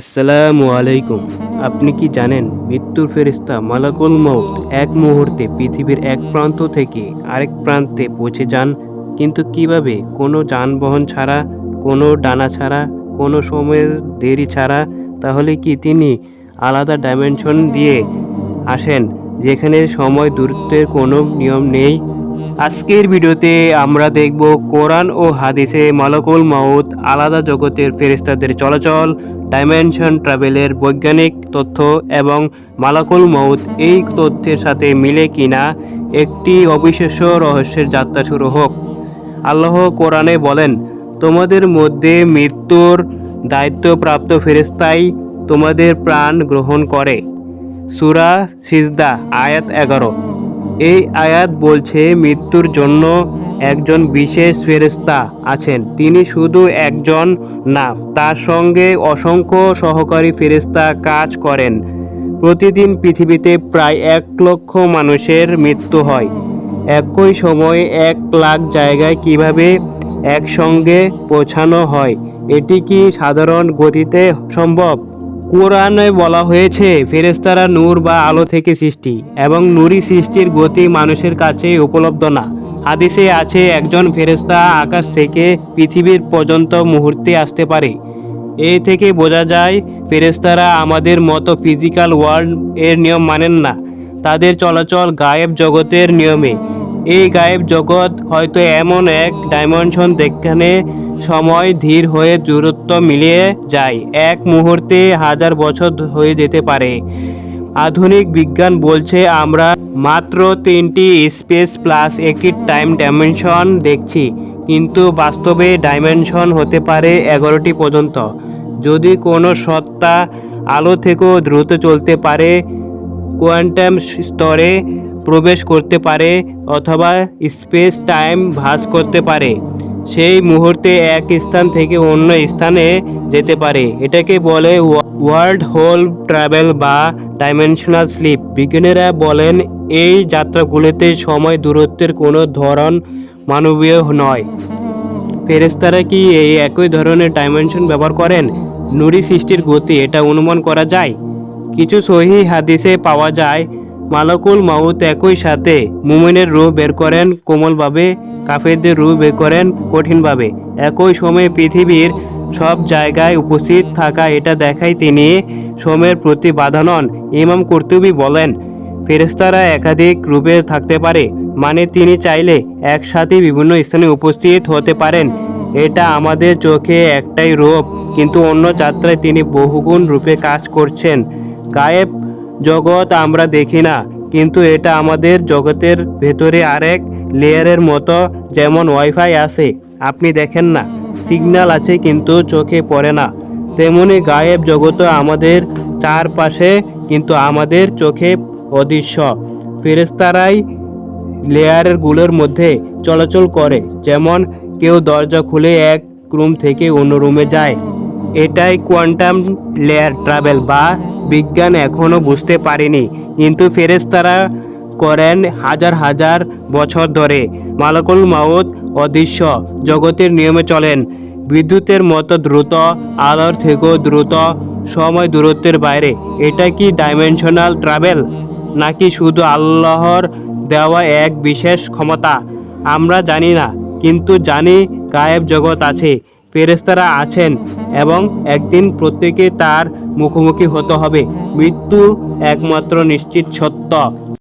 আসসালামু আলাইকুম। আপনি কি জানেন, মৃত্যুর ফেরিস্তা মালাকুল মৌত এক মুহূর্তে পৃথিবীর এক প্রান্ত থেকে আরেক প্রান্তে পৌঁছে যান, কিন্তু কীভাবে? কোনো যানবাহন ছাড়া, কোনো ডানা ছাড়া, কোনো সময়ের দেরি ছাড়া, তাহলে কি তিনি আলাদা ডাইমেনশন দিয়ে আসেন, যেখানে সময় দূরত্বের কোনো নিয়ম নেই? আজকের ভিডিওতে আমরা দেখব কোরআন ও হাদিসে মালাকুল মাউত আলাদা জগতের ফেরিস্তাদের চলাচল ডাইমেনশন ট্রাভেলের বৈজ্ঞানিক তথ্য এবং মালাকুল মৌত এই তথ্যের সাথে মিলে কিনা একটি অবিশ্বাস্য রহস্যের যাত্রা শুরু হোক। আল্লাহ কোরআনে বলেন, তোমাদের মধ্যে মৃত্যুর দায়িত্বপ্রাপ্ত ফেরেস্তাই তোমাদের প্রাণ গ্রহণ করে। সুরা সিজদা, আয়াত এগারো। এই আয়াত বলছে মৃত্যুর জন্য একজন বিশেষ ফেরেস্তা আছেন। তিনি শুধু একজন না, তার সঙ্গে অসংখ্য সহকারী ফেরেস্তা কাজ করেন। প্রতিদিন পৃথিবীতে প্রায় এক লক্ষ মানুষের মৃত্যু হয়। একই সময়ে এক লাখ জায়গায় কীভাবে একসঙ্গে পৌঁছানো হয়, এটি কি সাধারণ গতিতে সম্ভব? কোরআনে বলা হয়েছে ফেরেস্তারা নূর বা আলো থেকে সৃষ্টি এবং নুরি সৃষ্টির গতি মানুষের কাছে উপলব্ধ না। হাদিসে আছে, একজন ফেরেস্তা আকাশ থেকে পৃথিবীর পর্যন্ত মুহূর্তে আসতে পারে। এই থেকে বোঝা যায় ফেরেস্তারা আমাদের মতো ফিজিক্যাল ওয়ার্ল্ড এর নিয়ম মানেন না। তাদের চলাচল গায়েব জগতের নিয়মে। এই গায়েব জগৎ হয়তো এমন এক ডাইমেনশন যেখানে সময় ধীর হয়ে দূরত্ব মিলিয়ে যায়। এক মুহূর্তে হাজার বছর হয়ে যেতে পারে। আধুনিক বিজ্ঞান বলছে, আমরা মাত্র তিনটি স্পেস প্লাস একটি টাইম ডাইমেনশন দেখছি, কিন্তু বাস্তবে ডাইমেনশন হতে পারে এগারোটি পর্যন্ত। যদি কোনো সত্তা আলো থেকেও দ্রুত চলতে পারে, কোয়ান্টাম স্তরে প্রবেশ করতে পারে, অথবা স্পেস টাইম ভাস করতে পারে। সেই মুহূর্তে এক স্থান থেকে অন্য স্থানে যেতে পারে। এটাকে বলে ওয়ার্ল্ড হোল ট্রাভেল বা ডাইমেনশনাল স্লিপ। বিজ্ঞানীরা বলেন, এই যাত্রাগুলিতে সময় দূরত্বের কোনো ধরন মানবীয় নয়। ফেরেস্তারা কি এই একই ধরনের ডাইমেনশন ব্যবহার করেন? নুরি সৃষ্টির গতি, এটা অনুমান করা যায়? কিছু সহি হাদিসে পাওয়া যায়, মালাকুল মাউত একই সাথে মুমিনের রূহ বের করেন কোমলভাবে। কাফেরদের বের করেন কঠিনভাবে। একই সময়ে পৃথিবীর সব জায়গায় উপস্থিত থাকা এটা দেখায় তিনি সময়ের প্রতি বাধা নন। ইমাম কর্তুবী বলেন ফেরেস্তারা একাধিক রূপে থাকতে পারে মানে তিনি চাইলে একসাথে বিভিন্ন স্থানে উপস্থিত হতে পারেন। এটা আমাদের চোখে একটাই রূপ, কিন্তু অন্য যাত্রায় তিনি বহুগুণ রূপে কাজ করছেন। গায়েব জগৎ আমরা দেখি না, কিন্তু এটা আমাদের জগতের ভেতরে আরেক লেয়ারের মতো যেমন ওয়াইফাই আছে, আপনি দেখেন না, সিগন্যাল আছে কিন্তু চোখে পড়ে না। তেমনি গায়েব জগৎও আমাদের চারপাশে কিন্তু আমাদের চোখে অদৃশ্য। ফেরেস্তারাই লেয়ারগুলোর মধ্যে চলাচল করে, যেমন কেউ দরজা খুলে এক রুম থেকে অন্য রুমে যায়। এটাই কোয়ান্টাম লেয়ার ট্রাভেল বা বিজ্ঞান এখনও বুঝতে পারেনি, কিন্তু ফেরেস্তারা করেন হাজার হাজার বছর ধরে। মালাকুল মাউত অদৃশ্য, জগতের নিয়মে চলেন। বিদ্যুতের মতো দ্রুত, আলোর থেকেও দ্রুত, সময় দূরত্বের বাইরে। এটা কি ডাইমেনশনাল ট্রাভেল নাকি শুধু আল্লাহর দেওয়া এক বিশেষ ক্ষমতা? আমরা জানি না, কিন্তু জানি গায়েব জগৎ আছে ফেরেস্তারা আছেন এবং একদিন প্রত্যেকে তার মুখোমুখি হতে হবে। মৃত্যু একমাত্র নিশ্চিত সত্য।